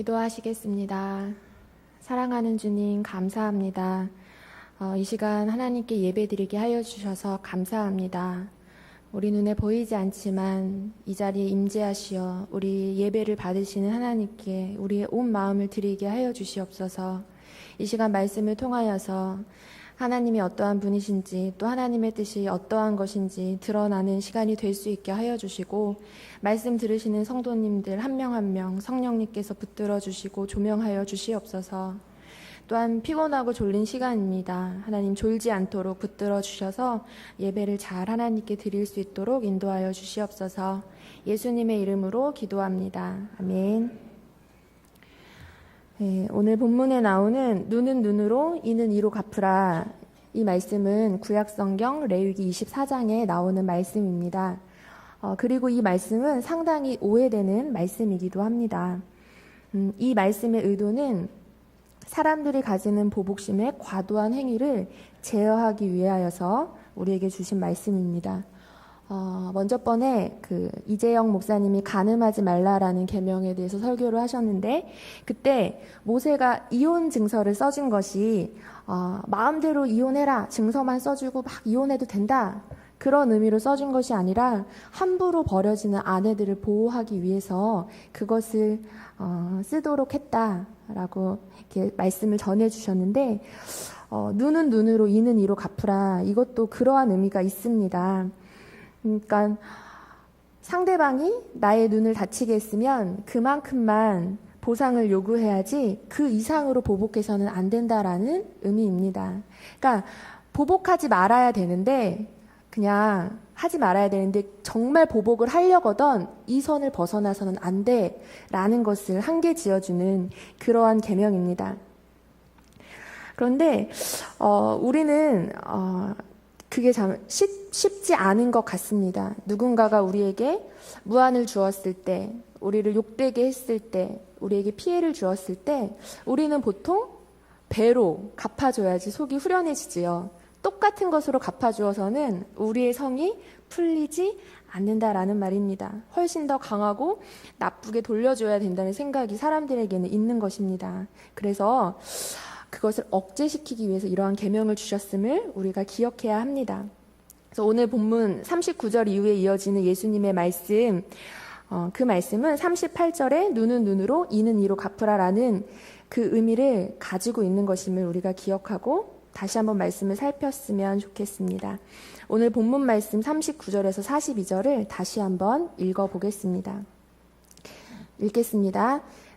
기도하시겠습니다. 사랑하는 주님, 감사합니다. 어, 이 시간 하나님께 예배 드리게 하여 주셔서 감사합니다. 우리 눈에 보이지 않지만 이 자리에 임재하시어 우리 예배를 받으시는 하나님께 우리의 온 마음을 드리게 하여 주시옵소서. 이 시간 말씀을 통하여서 하나님이 어떠한 분이신지 또 하나님의 뜻이 어떠한 것인지 드러나는 시간이 될 수 있게 하여 주시고 말씀 들으시는 성도님들 한 명 한 명 성령님께서 붙들어 주시고 조명하여 주시옵소서. 또한 피곤하고 졸린 시간입니다. 하나님 졸지 않도록 붙들어 주셔서 예배를 잘 하나님께 드릴 수 있도록 인도하여 주시옵소서. 예수님의 이름으로 기도합니다. 아멘. 네, 오늘 본문에 나오는 눈은 눈으로 이는 이로 갚으라 이 말씀은 구약성경 레위기 24장에 나오는 말씀입니다. 어, 그리고 이 말씀은 상당히 오해되는 말씀이기도 합니다. 음, 이 말씀의 의도는 사람들이 가지는 보복심의 과도한 행위를 제어하기 위하여서 우리에게 주신 말씀입니다. 어, 먼저 번에 그 이재영 목사님이 가늠하지 말라라는 계명에 대해서 설교를 하셨는데 그때 모세가 이혼 증서를 써준 것이 어, 마음대로 이혼해라 증서만 써주고 막 이혼해도 된다 그런 의미로 써준 것이 아니라 함부로 버려지는 아내들을 보호하기 위해서 그것을 어, 쓰도록 했다라고 이렇게 말씀을 전해주셨는데 어, 눈은 눈으로 이는 이로 갚으라 이것도 그러한 의미가 있습니다. 그러니까 상대방이 나의 눈을 다치게 했으면 그만큼만 보상을 요구해야지 그 이상으로 보복해서는 안 된다라는 의미입니다. 그러니까 보복하지 말아야 되는데 그냥 하지 말아야 되는데 정말 보복을 하려거든 이 선을 벗어나서는 안 돼라는 것을 한계 지어주는 그러한 계명입니다. 그런데 어, 우리는 어, 그게 참 쉽, 쉽지 않은 것 같습니다. 누군가가 우리에게 무한을 주었을 때, 우리를 욕되게 했을 때, 우리에게 피해를 주었을 때, 우리는 보통 배로 갚아줘야지 속이 후련해지지요. 똑같은 것으로 갚아주어서는 우리의 성이 풀리지 않는다라는 말입니다. 훨씬 더 강하고 나쁘게 돌려줘야 된다는 생각이 사람들에게는 있는 것입니다. 그래서 그것을 억제시키기 위해서 이러한 계명을 주셨음을 우리가 기억해야 합니다. 그래서 오늘 본문 39절 이후에 이어지는 예수님의 말씀, 어, 그 말씀은 38절에 눈은 눈으로 이는 이로 갚으라라는 그 의미를 가지고 있는 것임을 우리가 기억하고 다시 한번 말씀을 살폈으면 좋겠습니다. 오늘 본문 말씀 39절에서 42절을 다시 한번 읽어보겠습니다. 읽겠습니다.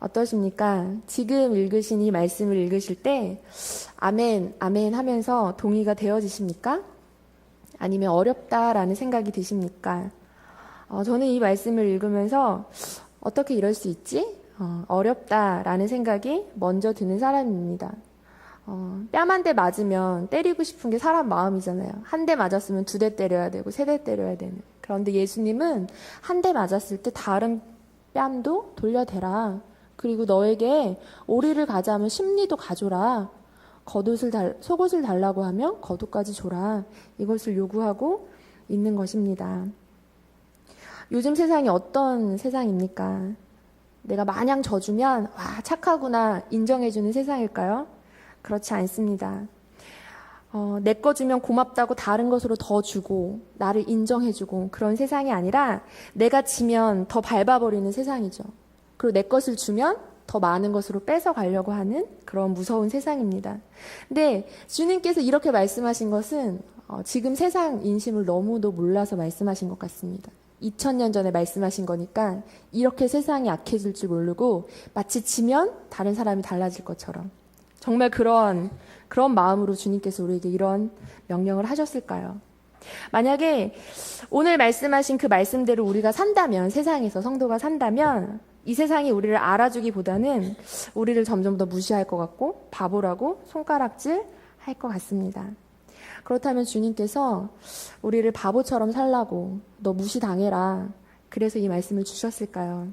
어떠십니까? 지금 읽으신 이 말씀을 읽으실 때 아멘, 아멘 하면서 동의가 되어지십니까? 아니면 어렵다라는 생각이 드십니까? 어, 저는 이 말씀을 읽으면서 어떻게 이럴 수 있지? 어, 어렵다라는 생각이 먼저 드는 사람입니다. 어, 뺨한 대 맞으면 때리고 싶은 게 사람 마음이잖아요. 한 대 맞았으면 두 대 때려야 되고 세 대 때려야 되는. 그런데 예수님은 한 대 맞았을 때 다른 뺨도 돌려대라. 그리고 너에게 오리를 가자면 심리도 가줘라. 겉옷을 달, 속옷을 달라고 하면 겉옷까지 줘라. 이것을 요구하고 있는 것입니다. 요즘 세상이 어떤 세상입니까? 내가 마냥 져주면, 와, 착하구나, 인정해주는 세상일까요? 그렇지 않습니다. 어, 내 거 주면 고맙다고 다른 것으로 더 주고, 나를 인정해주고, 그런 세상이 아니라, 내가 지면 더 밟아버리는 세상이죠. 그리고 내 것을 주면 더 많은 것으로 뺏어 가려고 하는 그런 무서운 세상입니다. 근데 주님께서 이렇게 말씀하신 것은 어, 지금 세상 인심을 너무도 몰라서 말씀하신 것 같습니다. 2000년 전에 말씀하신 거니까 이렇게 세상이 악해질 줄 모르고 마치 지면 다른 사람이 달라질 것처럼 정말 그런 그런 마음으로 주님께서 우리에게 이런 명령을 하셨을까요? 만약에 오늘 말씀하신 그 말씀대로 우리가 산다면 세상에서 성도가 산다면 이 세상이 우리를 알아주기보다는 우리를 점점 더 무시할 것 같고 바보라고 손가락질 할 것 같습니다. 그렇다면 주님께서 우리를 바보처럼 살라고 너 무시당해라. 그래서 이 말씀을 주셨을까요?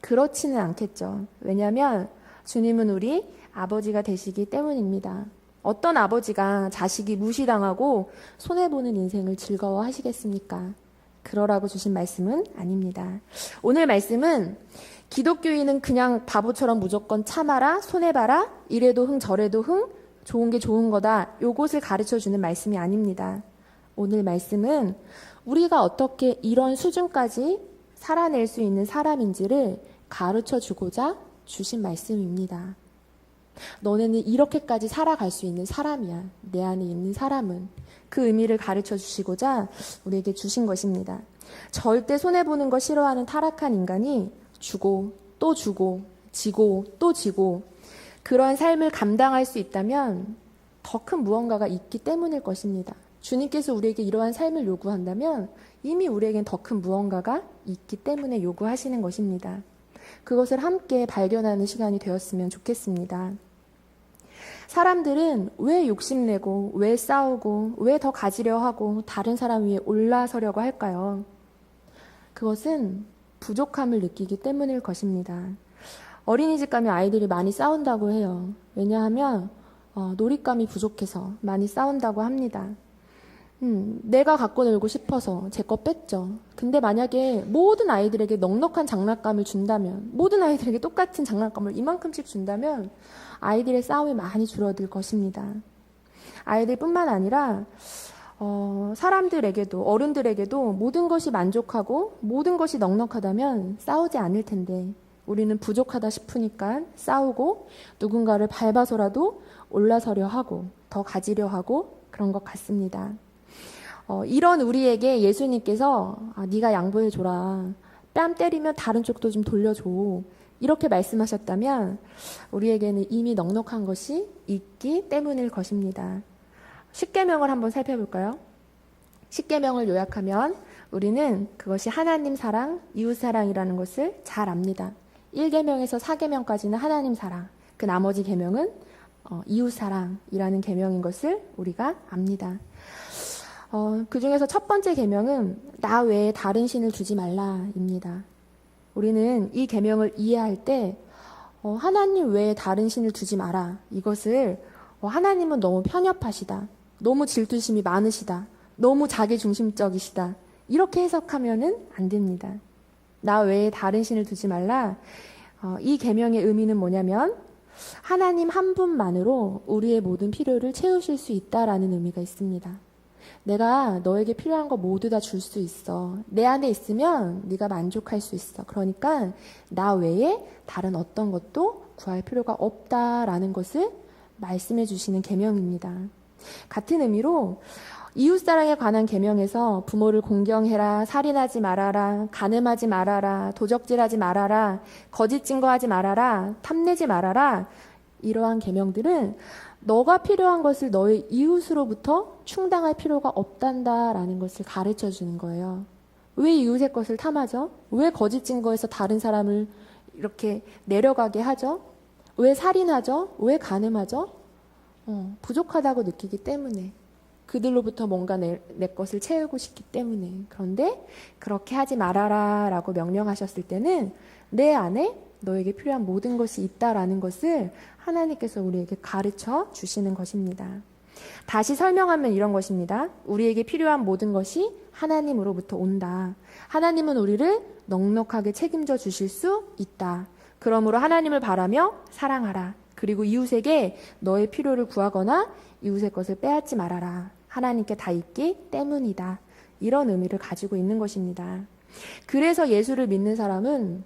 그렇지는 않겠죠. 왜냐하면 주님은 우리 아버지가 되시기 때문입니다. 어떤 아버지가 자식이 무시당하고 손해보는 인생을 즐거워하시겠습니까? 그러라고 주신 말씀은 아닙니다. 오늘 말씀은 기독교인은 그냥 바보처럼 무조건 참아라, 손해봐라, 이래도 흥, 저래도 흥, 좋은 게 좋은 거다. 요것을 가르쳐 주는 말씀이 아닙니다. 오늘 말씀은 우리가 어떻게 이런 수준까지 살아낼 수 있는 사람인지를 가르쳐 주고자 주신 말씀입니다. 너네는 이렇게까지 살아갈 수 있는 사람이야. 내 안에 있는 사람은. 그 의미를 가르쳐 주시고자 우리에게 주신 것입니다. 절대 손해보는 거 싫어하는 타락한 인간이 주고 또 주고 지고 또 지고 그러한 삶을 감당할 수 있다면 더 큰 무언가가 있기 때문일 것입니다. 주님께서 우리에게 이러한 삶을 요구한다면 이미 우리에겐 더 큰 무언가가 있기 때문에 요구하시는 것입니다. 그것을 함께 발견하는 시간이 되었으면 좋겠습니다. 사람들은 왜 욕심내고, 왜 싸우고, 왜 더 가지려 하고, 다른 사람 위에 올라서려고 할까요? 그것은 부족함을 느끼기 때문일 것입니다. 어린이집 가면 아이들이 많이 싸운다고 해요. 왜냐하면, 어, 놀잇감이 부족해서 많이 싸운다고 합니다. 음, 내가 갖고 놀고 싶어서 제 거 뺐죠. 근데 만약에 모든 아이들에게 넉넉한 장난감을 준다면, 모든 아이들에게 똑같은 장난감을 이만큼씩 준다면, 아이들의 싸움이 많이 줄어들 것입니다. 아이들뿐만 아니라, 어, 사람들에게도, 어른들에게도 모든 것이 만족하고 모든 것이 넉넉하다면 싸우지 않을 텐데, 우리는 부족하다 싶으니까 싸우고 누군가를 밟아서라도 올라서려 하고 더 가지려 하고 그런 것 같습니다. 어, 이런 우리에게 예수님께서 아, 네가 양보해 줘라. 뺨 때리면 다른 쪽도 좀 돌려줘. 이렇게 말씀하셨다면 우리에게는 이미 넉넉한 것이 있기 때문일 것입니다. 십계명을 한번 살펴볼까요? 십계명을 요약하면 우리는 그것이 하나님 사랑, 이웃 사랑이라는 것을 잘 압니다. 1계명에서 4계명까지는 하나님 사랑, 그 나머지 계명은 어, 이웃 사랑이라는 계명인 것을 우리가 압니다. 어, 그 중에서 첫 번째 계명은 나 외에 다른 신을 두지 말라입니다. 우리는 이 계명을 이해할 때 어, 하나님 외에 다른 신을 두지 마라. 이것을 어, 하나님은 너무 편협하시다. 너무 질투심이 많으시다. 너무 자기 중심적이시다. 이렇게 해석하면은 안 됩니다. 나 외에 다른 신을 두지 말라. 어, 이 계명의 의미는 뭐냐면 하나님 한 분만으로 우리의 모든 필요를 채우실 수 있다라는 의미가 있습니다. 내가 너에게 필요한 거 모두 다 줄 수 있어. 내 안에 있으면 네가 만족할 수 있어. 그러니까 나 외에 다른 어떤 것도 구할 필요가 없다라는 것을 말씀해 주시는 계명입니다. 같은 의미로 이웃 사랑에 관한 계명에서 부모를 공경해라, 살인하지 말아라, 간음하지 말아라, 도적질하지 말아라, 거짓 증거하지 말아라, 탐내지 말아라 이러한 계명들은 너가 필요한 것을 너의 이웃으로부터 충당할 필요가 없단다라는 것을 가르쳐 주는 거예요. 왜 이웃의 것을 탐하죠? 왜 거짓 증거에서 다른 사람을 이렇게 내려가게 하죠? 왜 살인하죠? 왜 간음하죠? 어, 부족하다고 느끼기 때문에. 그들로부터 뭔가 내, 내 것을 채우고 싶기 때문에. 그런데 그렇게 하지 말아라 라고 명령하셨을 때는 내 안에 너에게 필요한 모든 것이 있다라는 것을 하나님께서 우리에게 가르쳐 주시는 것입니다. 다시 설명하면 이런 것입니다. 우리에게 필요한 모든 것이 하나님으로부터 온다. 하나님은 우리를 넉넉하게 책임져 주실 수 있다. 그러므로 하나님을 바라며 사랑하라. 그리고 이웃에게 너의 필요를 구하거나 이웃의 것을 빼앗지 말아라. 하나님께 다 있기 때문이다. 이런 의미를 가지고 있는 것입니다. 그래서 예수를 믿는 사람은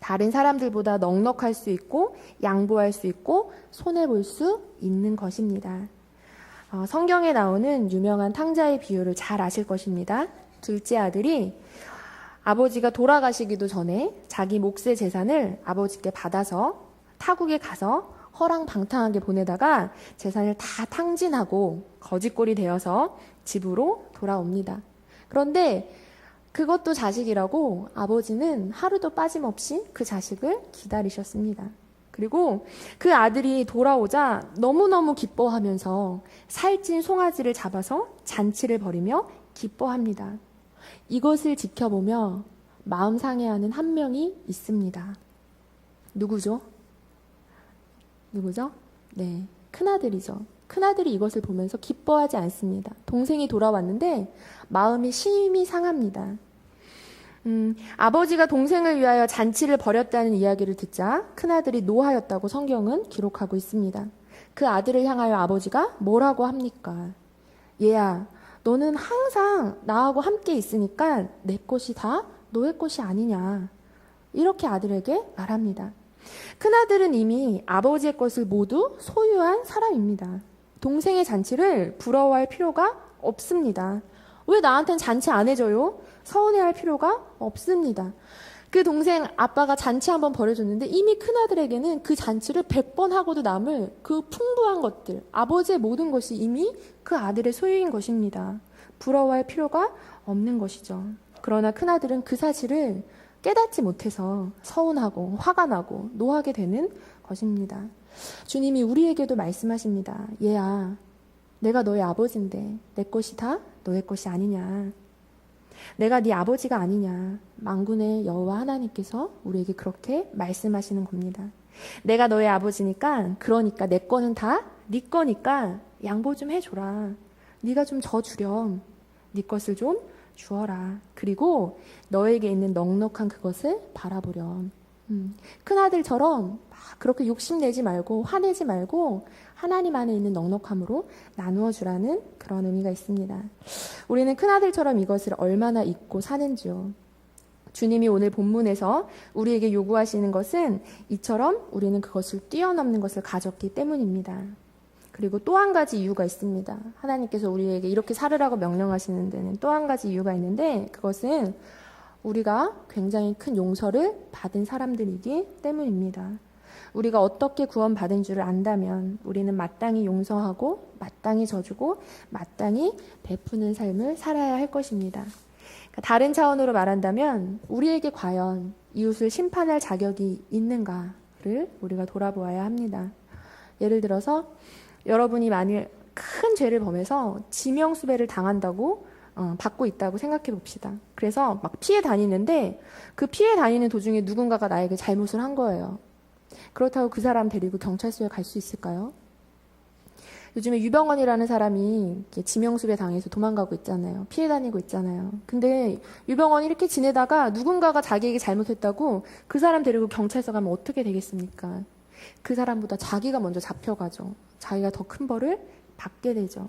다른 사람들보다 넉넉할 수 있고 양보할 수 있고 손해 볼 수 있는 것입니다. 어, 성경에 나오는 유명한 탕자의 비유를 잘 아실 것입니다. 둘째 아들이 아버지가 돌아가시기도 전에 자기 몫의 재산을 아버지께 받아서 타국에 가서 허랑방탕하게 보내다가 재산을 다 탕진하고 거짓골이 되어서 집으로 돌아옵니다. 그런데 그것도 자식이라고 아버지는 하루도 빠짐없이 그 자식을 기다리셨습니다. 그리고 그 아들이 돌아오자 너무너무 기뻐하면서 살찐 송아지를 잡아서 잔치를 벌이며 기뻐합니다. 이것을 지켜보며 마음 상해하는 한 명이 있습니다. 누구죠? 누구죠? 네, 큰아들이죠. 큰아들이 이것을 보면서 기뻐하지 않습니다. 동생이 돌아왔는데 마음이 심히 상합니다. 음, 아버지가 동생을 위하여 잔치를 벌였다는 이야기를 듣자 큰아들이 노하였다고 성경은 기록하고 있습니다. 그 아들을 향하여 아버지가 뭐라고 합니까? 얘야, 너는 항상 나하고 함께 있으니까 내 것이 다 너의 것이 아니냐. 이렇게 아들에게 말합니다. 큰아들은 이미 아버지의 것을 모두 소유한 사람입니다. 동생의 잔치를 부러워할 필요가 없습니다. 왜 나한텐 잔치 안 해줘요? 서운해할 필요가 없습니다. 그 동생 아빠가 잔치 한번 벌여줬는데 이미 큰아들에게는 그 잔치를 100번 하고도 남을 그 풍부한 것들, 아버지의 모든 것이 이미 그 아들의 소유인 것입니다. 부러워할 필요가 없는 것이죠. 그러나 큰아들은 그 사실을 깨닫지 못해서 서운하고 화가 나고 노하게 되는 것입니다. 주님이 우리에게도 말씀하십니다. 얘야, 내가 너의 아버지인데 내 것이 다 너의 것이 아니냐. 내가 네 아버지가 아니냐. 망군의 여호와 하나님께서 우리에게 그렇게 말씀하시는 겁니다. 내가 너의 아버지니까 그러니까 내 거는 다 네 거니까 양보 좀 해줘라. 네가 좀저 주렴. 네 것을 좀 주어라. 그리고 너에게 있는 넉넉한 그것을 바라보렴. 음, 큰 아들처럼 막 그렇게 욕심내지 말고 화내지 말고 하나님 안에 있는 넉넉함으로 나누어 주라는 그런 의미가 있습니다. 우리는 큰 아들처럼 이것을 얼마나 잊고 사는지요. 주님이 오늘 본문에서 우리에게 요구하시는 것은 이처럼 우리는 그것을 뛰어넘는 것을 가졌기 때문입니다. 그리고 또 한 가지 이유가 있습니다. 하나님께서 우리에게 이렇게 살으라고 명령하시는 데는 또 한 가지 이유가 있는데 그것은 우리가 굉장히 큰 용서를 받은 사람들이기 때문입니다. 우리가 어떻게 구원받은 줄을 안다면 우리는 마땅히 용서하고 마땅히 져주고 마땅히 베푸는 삶을 살아야 할 것입니다. 그러니까 다른 차원으로 말한다면 우리에게 과연 이웃을 심판할 자격이 있는가를 우리가 돌아보아야 합니다. 예를 들어서 여러분이 만일 큰 죄를 범해서 지명수배를 당한다고 어, 받고 있다고 생각해 봅시다. 그래서 막 피해 다니는데 그 피해 다니는 도중에 누군가가 나에게 잘못을 한 거예요. 그렇다고 그 사람 데리고 경찰서에 갈 수 있을까요? 요즘에 유병원이라는 사람이 지명수배 당해서 도망가고 있잖아요. 피해 다니고 있잖아요. 근데 유병원이 이렇게 지내다가 누군가가 자기에게 잘못했다고 그 사람 데리고 경찰서 가면 어떻게 되겠습니까? 그 사람보다 자기가 먼저 잡혀가죠. 자기가 더 큰 벌을 받게 되죠.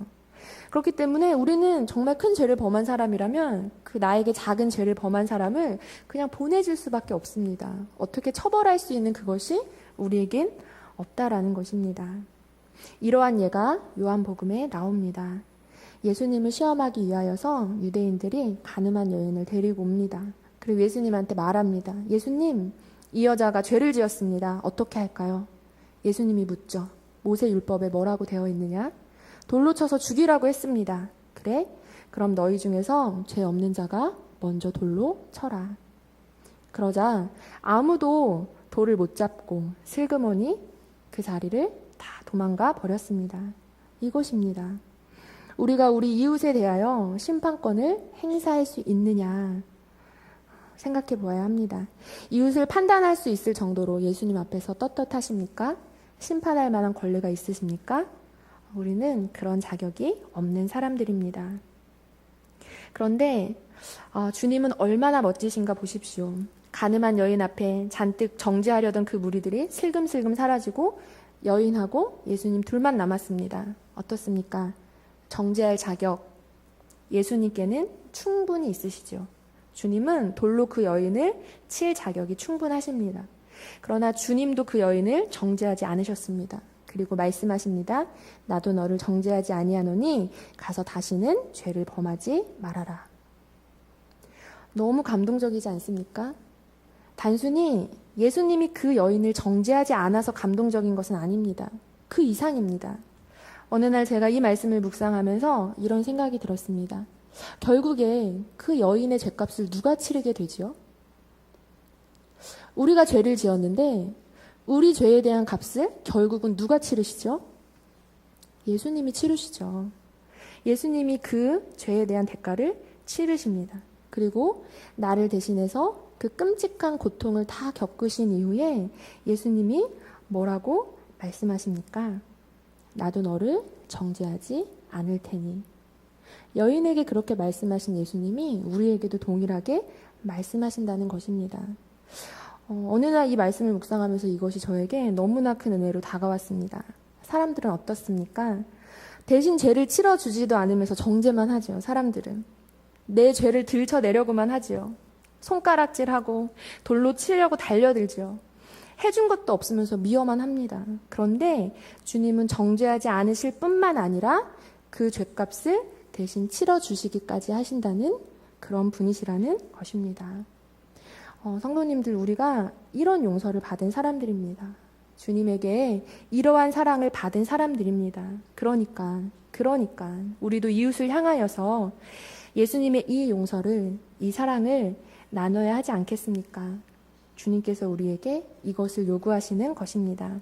그렇기 때문에 우리는 정말 큰 죄를 범한 사람이라면 그 나에게 작은 죄를 범한 사람을 그냥 보내줄 수밖에 없습니다. 어떻게 처벌할 수 있는 그것이 우리에겐 없다라는 것입니다. 이러한 예가 요한복음에 나옵니다. 예수님을 시험하기 위하여서 유대인들이 가늠한 여인을 데리고 옵니다. 그리고 예수님한테 말합니다. 예수님, 이 여자가 죄를 지었습니다. 어떻게 할까요? 예수님이 묻죠. 모세 율법에 뭐라고 되어 있느냐? 돌로 쳐서 죽이라고 했습니다. 그래? 그럼 너희 중에서 죄 없는 자가 먼저 돌로 쳐라. 그러자 아무도 돌을 못 잡고 슬그머니 그 자리를 다 도망가 버렸습니다. 이것입니다. 우리가 우리 이웃에 대하여 심판권을 행사할 수 있느냐 생각해 보아야 합니다. 이웃을 판단할 수 있을 정도로 예수님 앞에서 떳떳하십니까? 심판할 만한 권리가 있으십니까? 우리는 그런 자격이 없는 사람들입니다. 그런데 어, 주님은 얼마나 멋지신가 보십시오. 가늠한 여인 앞에 잔뜩 정죄하려던 그 무리들이 슬금슬금 사라지고 여인하고 예수님 둘만 남았습니다. 어떻습니까? 정죄할 자격 예수님께는 충분히 있으시죠. 주님은 돌로 그 여인을 칠 자격이 충분하십니다. 그러나 주님도 그 여인을 정죄하지 않으셨습니다. 그리고 말씀하십니다. 나도 너를 정죄하지 아니하노니 가서 다시는 죄를 범하지 말아라. 너무 감동적이지 않습니까? 단순히 예수님이 그 여인을 정죄하지 않아서 감동적인 것은 아닙니다. 그 이상입니다. 어느 날 제가 이 말씀을 묵상하면서 이런 생각이 들었습니다. 결국에 그 여인의 죄값을 누가 치르게 되지요? 우리가 죄를 지었는데 우리 죄에 대한 값을 결국은 누가 치르시죠? 예수님이 치르시죠. 예수님이 그 죄에 대한 대가를 치르십니다. 그리고 나를 대신해서 그 끔찍한 고통을 다 겪으신 이후에 예수님이 뭐라고 말씀하십니까? 나도 너를 정죄하지 않을 테니. 여인에게 그렇게 말씀하신 예수님이 우리에게도 동일하게 말씀하신다는 것입니다. 어, 어느 날 이 말씀을 묵상하면서 이것이 저에게 너무나 큰 은혜로 다가왔습니다. 사람들은 어떻습니까? 대신 죄를 치러주지도 않으면서 정죄만 하죠, 사람들은. 내 죄를 들춰내려고만 하지요. 손가락질하고 돌로 치려고 달려들죠. 해준 것도 없으면서 미워만 합니다. 그런데 주님은 정죄하지 않으실 뿐만 아니라 그 죄값을 대신 치러주시기까지 하신다는 그런 분이시라는 것입니다. 어, 성도님들, 우리가 이런 용서를 받은 사람들입니다. 주님에게 이러한 사랑을 받은 사람들입니다. 그러니까, 그러니까, 우리도 이웃을 향하여서 예수님의 이 용서를, 이 사랑을 나눠야 하지 않겠습니까? 주님께서 우리에게 이것을 요구하시는 것입니다.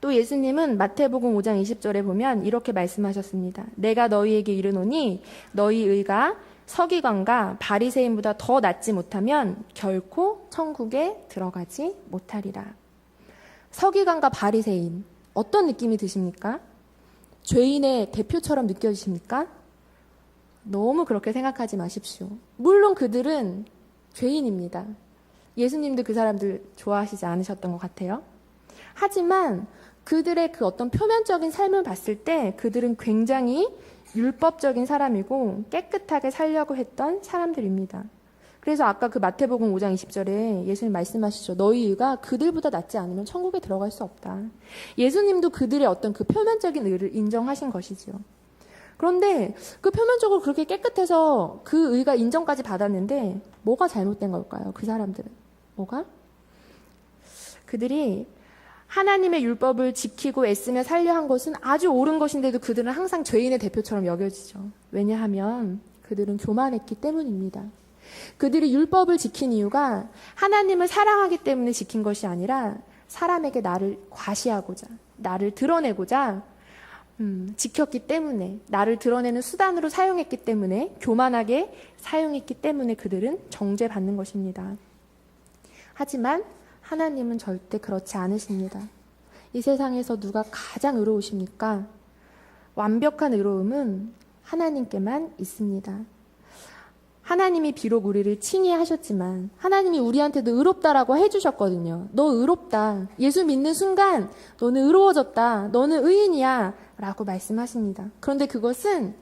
또 예수님은 마태복음 5장 20절에 보면 이렇게 말씀하셨습니다. 내가 너희에게 이르노니 너희 의가 서기관과 바리새인보다 더 낫지 못하면 결코 천국에 들어가지 못하리라. 서기관과 바리새인 어떤 느낌이 드십니까? 죄인의 대표처럼 느껴지십니까? 너무 그렇게 생각하지 마십시오. 물론 그들은 죄인입니다. 예수님도 그 사람들 좋아하시지 않으셨던 것 같아요. 하지만 그들의 그 어떤 표면적인 삶을 봤을 때 그들은 굉장히 율법적인 사람이고 깨끗하게 살려고 했던 사람들입니다. 그래서 아까 그 마태복음 5장 20절에 예수님 말씀하시죠. 너희가 그들보다 낫지 않으면 천국에 들어갈 수 없다. 예수님도 그들의 어떤 그 표면적인 의를 인정하신 것이지요. 그런데 그 표면적으로 그렇게 깨끗해서 그 의가 인정까지 받았는데 뭐가 잘못된 걸까요? 그 사람들은. 뭐가? 그들이 하나님의 율법을 지키고 애쓰며 살려 한 것은 아주 옳은 것인데도 그들은 항상 죄인의 대표처럼 여겨지죠. 왜냐하면 그들은 교만했기 때문입니다. 그들이 율법을 지킨 이유가 하나님을 사랑하기 때문에 지킨 것이 아니라 사람에게 나를 과시하고자, 나를 드러내고자 음, 지켰기 때문에, 나를 드러내는 수단으로 사용했기 때문에, 교만하게 사용했기 때문에 그들은 정죄받는 것입니다. 하지만 하나님은 절대 그렇지 않으십니다. 이 세상에서 누가 가장 의로우십니까? 완벽한 의로움은 하나님께만 있습니다. 하나님이 비록 우리를 칭의하셨지만 하나님이 우리한테도 의롭다라고 해주셨거든요. 너 의롭다. 예수 믿는 순간 너는 의로워졌다. 너는 의인이야. 라고 말씀하십니다. 그런데 그것은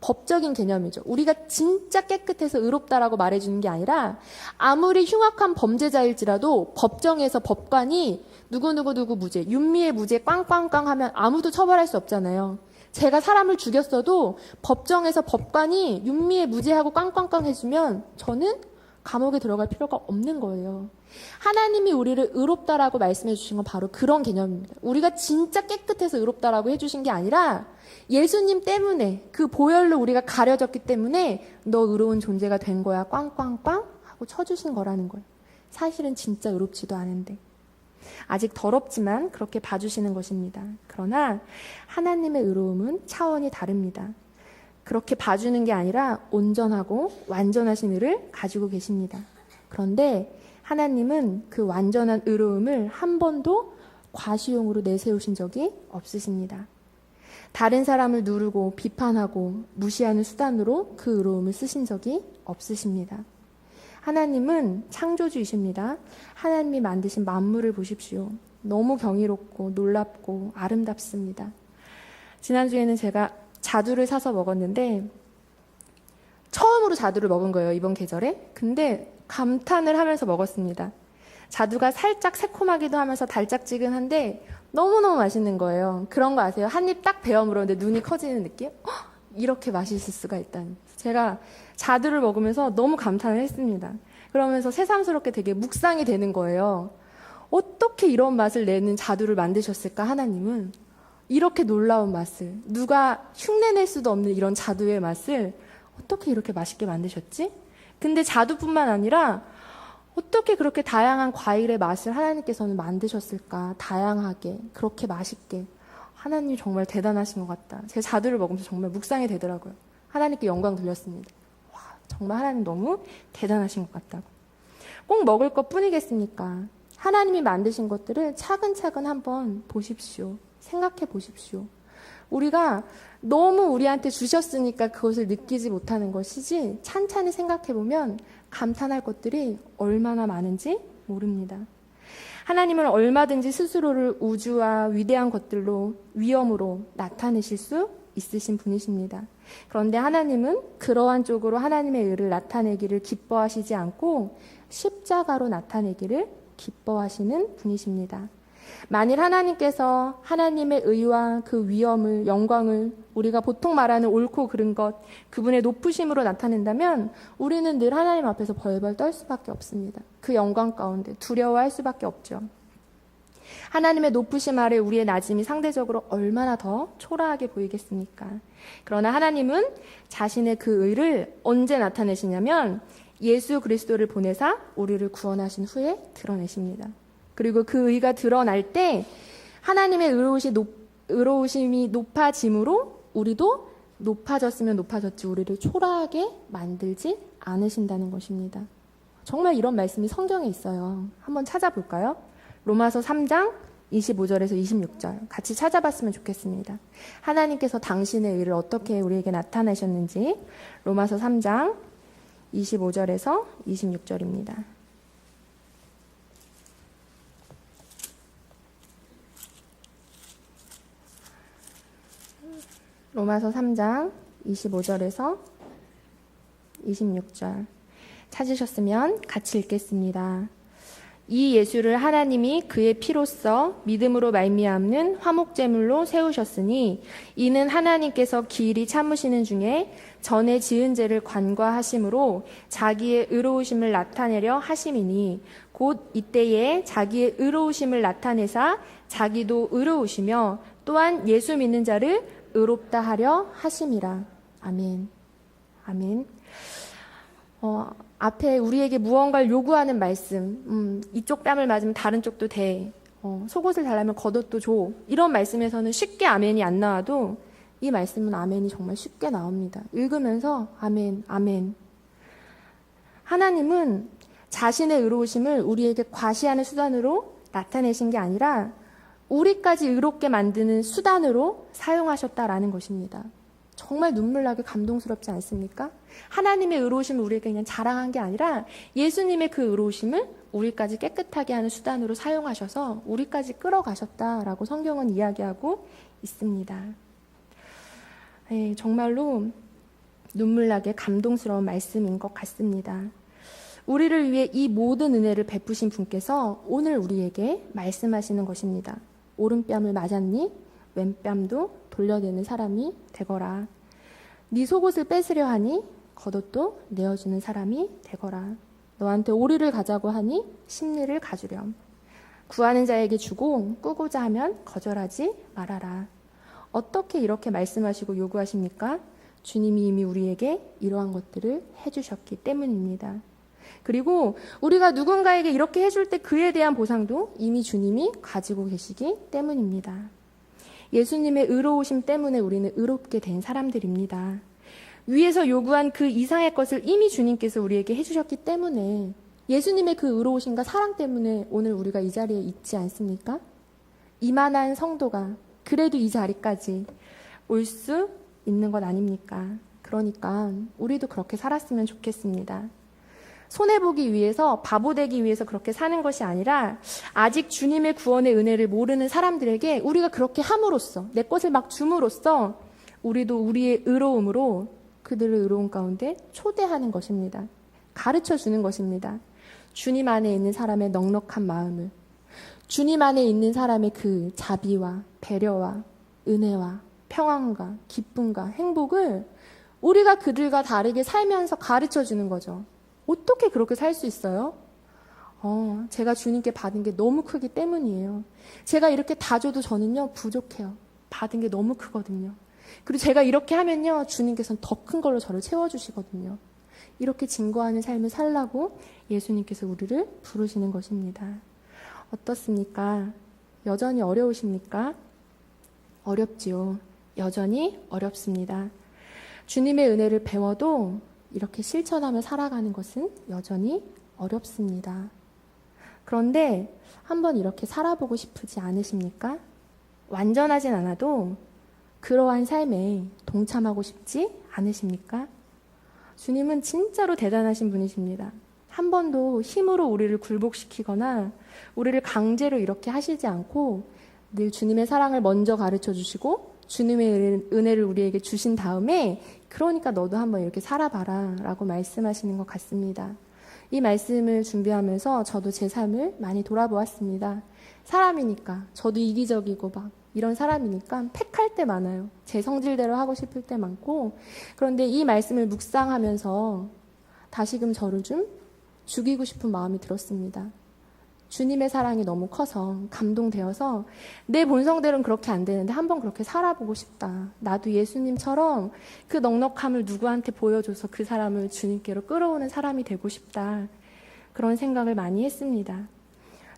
법적인 개념이죠. 우리가 진짜 깨끗해서 의롭다라고 말해주는 게 아니라 아무리 흉악한 범죄자일지라도 법정에서 법관이 누구누구누구 무죄, 윤미의 무죄 꽝꽝꽝 하면 아무도 처벌할 수 없잖아요. 제가 사람을 죽였어도 법정에서 법관이 윤미의 무죄하고 꽝꽝꽝 해주면 저는 감옥에 들어갈 필요가 없는 거예요. 하나님이 우리를 의롭다라고 말씀해 주신 건 바로 그런 개념입니다. 우리가 진짜 깨끗해서 의롭다라고 해 주신 게 아니라 예수님 때문에 그 보혈로 우리가 가려졌기 때문에 너 의로운 존재가 된 거야. 꽝꽝꽝 하고 쳐 주신 거라는 거예요. 사실은 진짜 의롭지도 않은데. 아직 더럽지만 그렇게 봐주시는 것입니다. 그러나 하나님의 의로움은 차원이 다릅니다. 그렇게 봐주는 게 아니라 온전하고 완전하신 의를 가지고 계십니다. 그런데 하나님은 그 완전한 의로움을 한 번도 과시용으로 내세우신 적이 없으십니다. 다른 사람을 누르고 비판하고 무시하는 수단으로 그 의로움을 쓰신 적이 없으십니다. 하나님은 창조주이십니다. 하나님이 만드신 만물을 보십시오. 너무 경이롭고 놀랍고 아름답습니다. 지난주에는 제가 자두를 사서 먹었는데 처음으로 자두를 먹은 거예요, 이번 계절에. 근데 감탄을 하면서 먹었습니다. 자두가 살짝 새콤하기도 하면서 달짝지근한데 너무너무 맛있는 거예요. 그런 거 아세요? 한 입 딱 베어 물었는데 눈이 커지는 느낌? 헉, 이렇게 맛있을 수가 있다니. 제가 자두를 먹으면서 너무 감탄을 했습니다. 그러면서 새삼스럽게 되게 묵상이 되는 거예요. 어떻게 이런 맛을 내는 자두를 만드셨을까, 하나님은? 이렇게 놀라운 맛을, 누가 흉내낼 수도 없는 이런 자두의 맛을 어떻게 이렇게 맛있게 만드셨지? 근데 자두뿐만 아니라 어떻게 그렇게 다양한 과일의 맛을 하나님께서는 만드셨을까? 다양하게, 그렇게 맛있게. 하나님 정말 대단하신 것 같다. 제 자두를 먹으면서 정말 묵상이 되더라고요. 하나님께 영광 돌렸습니다. 와, 정말 하나님 너무 대단하신 것 같다고. 꼭 먹을 것 뿐이겠습니까? 하나님이 만드신 것들을 차근차근 한번 보십시오. 생각해 보십시오. 우리가 너무 우리한테 주셨으니까 그것을 느끼지 못하는 것이지 찬찬히 생각해 보면 감탄할 것들이 얼마나 많은지 모릅니다. 하나님은 얼마든지 스스로를 우주와 위대한 것들로 위엄으로 나타내실 수 있으신 분이십니다. 그런데 하나님은 그러한 쪽으로 하나님의 의를 나타내기를 기뻐하시지 않고 십자가로 나타내기를 기뻐하시는 분이십니다. 만일 하나님께서 하나님의 의와 그 위엄을, 영광을 우리가 보통 말하는 옳고 그른 것, 그분의 높으심으로 나타낸다면 우리는 늘 하나님 앞에서 벌벌 떨 수밖에 없습니다. 그 영광 가운데 두려워할 수밖에 없죠. 하나님의 높으심 아래 우리의 낮음이 상대적으로 얼마나 더 초라하게 보이겠습니까? 그러나 하나님은 자신의 그 의를 언제 나타내시냐면 예수 그리스도를 보내사 우리를 구원하신 후에 드러내십니다. 그리고 그 의가 드러날 때 하나님의 의로우시 높, 의로우심이 높아짐으로 우리도 높아졌으면 높아졌지 우리를 초라하게 만들지 않으신다는 것입니다. 정말 이런 말씀이 성경에 있어요. 한번 찾아볼까요? 로마서 3장 25절에서 26절 같이 찾아봤으면 좋겠습니다. 하나님께서 당신의 의를 어떻게 우리에게 나타내셨는지 로마서 3장 25절에서 26절입니다. 로마서 3장 25절에서 26절 찾으셨으면 같이 읽겠습니다. 이 예수를 하나님이 그의 피로써 믿음으로 말미암는 화목제물로 세우셨으니 이는 하나님께서 기일이 참으시는 중에 전에 지은 죄를 관과하심으로 자기의 의로우심을 나타내려 하심이니 곧 이때에 자기의 의로우심을 나타내사 자기도 의로우시며 또한 예수 믿는 자를 의롭다 하려 하심이라. 아멘. 아멘. 어, 앞에 우리에게 무언가를 요구하는 말씀, 음, 이쪽 뺨을 맞으면 다른 쪽도 돼. 어, 속옷을 달라면 겉옷도 줘. 이런 말씀에서는 쉽게 아멘이 안 나와도 이 말씀은 아멘이 정말 쉽게 나옵니다. 읽으면서 아멘, 아멘. 하나님은 자신의 의로우심을 우리에게 과시하는 수단으로 나타내신 게 아니라 우리까지 의롭게 만드는 수단으로 사용하셨다라는 것입니다. 정말 눈물나게 감동스럽지 않습니까? 하나님의 의로우심을 우리에게 그냥 자랑한 게 아니라 예수님의 그 의로우심을 우리까지 깨끗하게 하는 수단으로 사용하셔서 우리까지 끌어가셨다라고 성경은 이야기하고 있습니다. 네, 정말로 눈물나게 감동스러운 말씀인 것 같습니다. 우리를 위해 이 모든 은혜를 베푸신 분께서 오늘 우리에게 말씀하시는 것입니다. 오른뺨을 맞았니? 왼뺨도 돌려내는 사람이 되거라. 네 속옷을 뺏으려 하니 겉옷도 내어주는 사람이 되거라. 너한테 오리를 가자고 하니 심리를 가주렴. 구하는 자에게 주고 꾸고자 하면 거절하지 말아라. 어떻게 이렇게 말씀하시고 요구하십니까? 주님이 이미 우리에게 이러한 것들을 해주셨기 때문입니다. 그리고 우리가 누군가에게 이렇게 해줄 때 그에 대한 보상도 이미 주님이 가지고 계시기 때문입니다. 예수님의 의로우심 때문에 우리는 의롭게 된 사람들입니다. 위에서 요구한 그 이상의 것을 이미 주님께서 우리에게 해주셨기 때문에 예수님의 그 의로우심과 사랑 때문에 오늘 우리가 이 자리에 있지 않습니까? 이만한 성도가 그래도 이 자리까지 올 수 있는 것 아닙니까? 그러니까 우리도 그렇게 살았으면 좋겠습니다. 손해보기 위해서 바보 되기 위해서 그렇게 사는 것이 아니라 아직 주님의 구원의 은혜를 모르는 사람들에게 우리가 그렇게 함으로써 내 것을 막 줌으로써 우리도 우리의 의로움으로 그들을 의로운 가운데 초대하는 것입니다. 가르쳐 주는 것입니다. 주님 안에 있는 사람의 넉넉한 마음을 주님 안에 있는 사람의 그 자비와 배려와 은혜와 평안과 기쁨과 행복을 우리가 그들과 다르게 살면서 가르쳐 주는 거죠. 어떻게 그렇게 살 수 있어요? 어, 제가 주님께 받은 게 너무 크기 때문이에요. 제가 이렇게 다 줘도 저는요, 부족해요. 받은 게 너무 크거든요. 그리고 제가 이렇게 하면요, 주님께서는 더 큰 걸로 저를 채워주시거든요. 이렇게 증거하는 삶을 살라고 예수님께서 우리를 부르시는 것입니다. 어떻습니까? 여전히 어려우십니까? 어렵지요. 여전히 어렵습니다. 주님의 은혜를 배워도 이렇게 실천하며 살아가는 것은 여전히 어렵습니다. 그런데 한번 이렇게 살아보고 싶으지 않으십니까? 완전하진 않아도 그러한 삶에 동참하고 싶지 않으십니까? 주님은 진짜로 대단하신 분이십니다. 한 번도 힘으로 우리를 굴복시키거나 우리를 강제로 이렇게 하시지 않고 늘 주님의 사랑을 먼저 가르쳐 주시고 주님의 은- 은혜를 우리에게 주신 다음에 그러니까 너도 한번 이렇게 살아봐라 라고 말씀하시는 것 같습니다. 이 말씀을 준비하면서 저도 제 삶을 많이 돌아보았습니다. 사람이니까 저도 이기적이고 막 이런 사람이니까 팩할 때 많아요. 제 성질대로 하고 싶을 때 많고 그런데 이 말씀을 묵상하면서 다시금 저를 좀 죽이고 싶은 마음이 들었습니다. 주님의 사랑이 너무 커서 감동되어서 내 본성대로는 그렇게 안 되는데 한번 그렇게 살아보고 싶다. 나도 예수님처럼 그 넉넉함을 누구한테 보여줘서 그 사람을 주님께로 끌어오는 사람이 되고 싶다. 그런 생각을 많이 했습니다.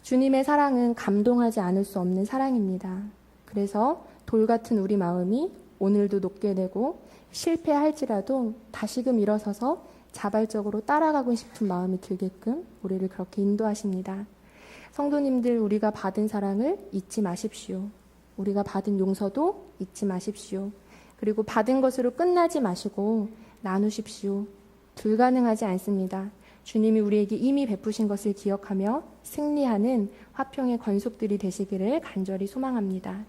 주님의 사랑은 감동하지 않을 수 없는 사랑입니다. 그래서 돌 같은 우리 마음이 오늘도 높게 되고 실패할지라도 다시금 일어서서 자발적으로 따라가고 싶은 마음이 들게끔 우리를 그렇게 인도하십니다. 성도님들 우리가 받은 사랑을 잊지 마십시오. 우리가 받은 용서도 잊지 마십시오. 그리고 받은 것으로 끝나지 마시고 나누십시오. 불가능하지 않습니다. 주님이 우리에게 이미 베푸신 것을 기억하며 승리하는 화평의 건속들이 되시기를 간절히 소망합니다.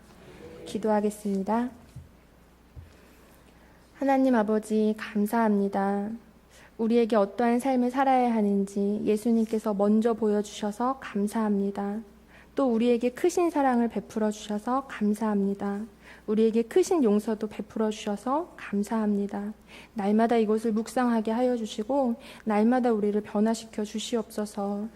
기도하겠습니다. 하나님 아버지, 감사합니다. 우리에게 어떠한 삶을 살아야 하는지 예수님께서 먼저 보여주셔서 감사합니다. 또 우리에게 크신 사랑을 베풀어 주셔서 감사합니다. 우리에게 크신 용서도 베풀어 주셔서 감사합니다. 날마다 이것을 묵상하게 하여 주시고 날마다 우리를 변화시켜 주시옵소서.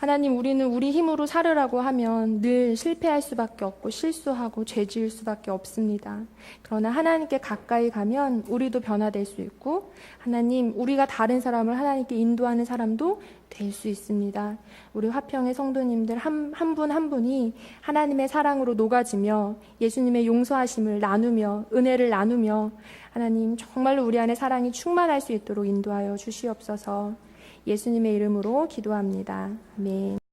하나님 우리는 우리 힘으로 살으라고 하면 늘 실패할 수밖에 없고 실수하고 죄 지을 수밖에 없습니다. 그러나 하나님께 가까이 가면 우리도 변화될 수 있고 하나님 우리가 다른 사람을 하나님께 인도하는 사람도 될 수 있습니다. 우리 화평의 성도님들 한한분 한 분이 하나님의 사랑으로 녹아지며 예수님의 용서하심을 나누며 은혜를 나누며 하나님 정말로 우리 안에 사랑이 충만할 수 있도록 인도하여 주시옵소서. 예수님의 이름으로 기도합니다. 아멘.